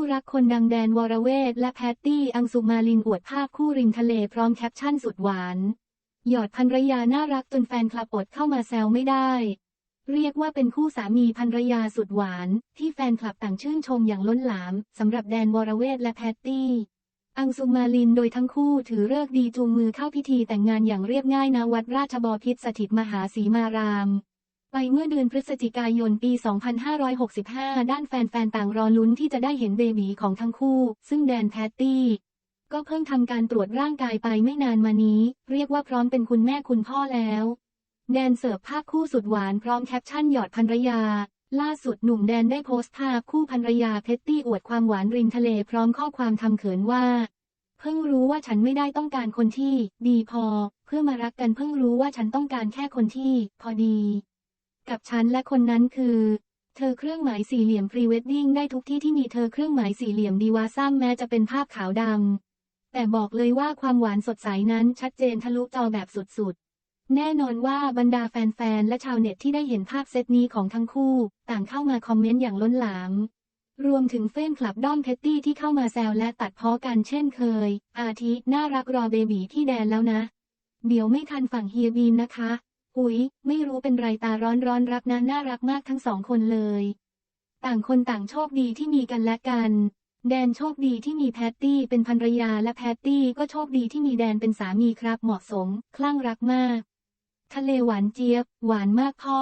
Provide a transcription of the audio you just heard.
คู่รักคนดังแดนวรเวทและแพตตี้ อังสุมาลินอวดภาพคู่ริมทะเลพร้อมแคปชั่นสุดหวาน หยอดภรรยาน่ารักจนแฟนคลับอดเข้ามาแซวไม่ได้ เรียกว่าเป็นคู่สามีภรรยาสุดหวาน ที่แฟนคลับต่างชื่นชมอย่างล้นหลามสำหรับแดนวรเวทและแพตตี้ อังสุมาลินโดยทั้งคู่ถือเลิกดีจูงมือเข้าพิธีแต่งงานอย่างเรียบง่ายณวัดราชบพิตรสถิตมหาสีมาราม ไปเมื่อเดือนพฤศจิกายนปี 2565 ด้านแฟนๆ ต่างรอลุ้นที่จะได้เห็นเบบีของทั้งคู่ ซึ่งแดนแพตตี้ ก็เพิ่งทำการตรวจร่างกายไปไม่นานมานี้ เรียกว่าพร้อมเป็นคุณแม่คุณพ่อแล้ว แดนเสิร์ฟภาพคู่สุดหวานพร้อมแคปชั่นหยอดภรรยา ล่าสุดหนุ่มแดนได้โพสต์ภาพคู่ภรรยาเพตตี้อวดความหวานริมทะเลพร้อมข้อความทำเขินว่าเพิ่งรู้ว่าฉันไม่ได้ต้องการคนที่ ดีพอ เพื่อมารักกันเพิ่งรู้ว่าฉันต้องการแค่คนที่ พอดี กับฉันและคนนั้นคือ เธอเครื่องหมายสี่เหลี่ยมพรีเวดดิ้งได้ทุกที่ที่มีเธอเครื่องหมายสี่เหลี่ยมดีวาซ้ำแม้จะเป็นภาพขาวดำแต่บอกเลยว่าความหวานสดใสนั้นชัดเจนทะลุจอแบบสุดๆ แน่นอนว่าบรรดาแฟนๆ และชาวเน็ตที่ได้เห็นภาพเซตนี้ของทั้งคู่ ต่างเข้ามาคอมเมนต์อย่างล้นหลามรวมถึงเฟนคลับด้อมเพตตี้ที่เข้ามาแซวและตัดพ้อกันเช่นเคย อาทิน่ารักรอเบบีที่แดนแล้วนะ เดี๋ยวไม่ทันฝั่งเฮียบีนนะคะ อุ๊ย ไม่รู้เป็นไรตาร้อนร้อนรักนะน่ารักมากทั้งสองคนเลย ต่างคนต่างโชคดีที่มีกันและกัน แดนโชคดีที่มีแพตตี้เป็นภรรยาและแพตตี้ก็โชคดีที่มีแดนเป็นสามีครับเหมาะสม คลั่งรักมาก ทะเลหวานเจี๊ยบ หวานมากพ่อ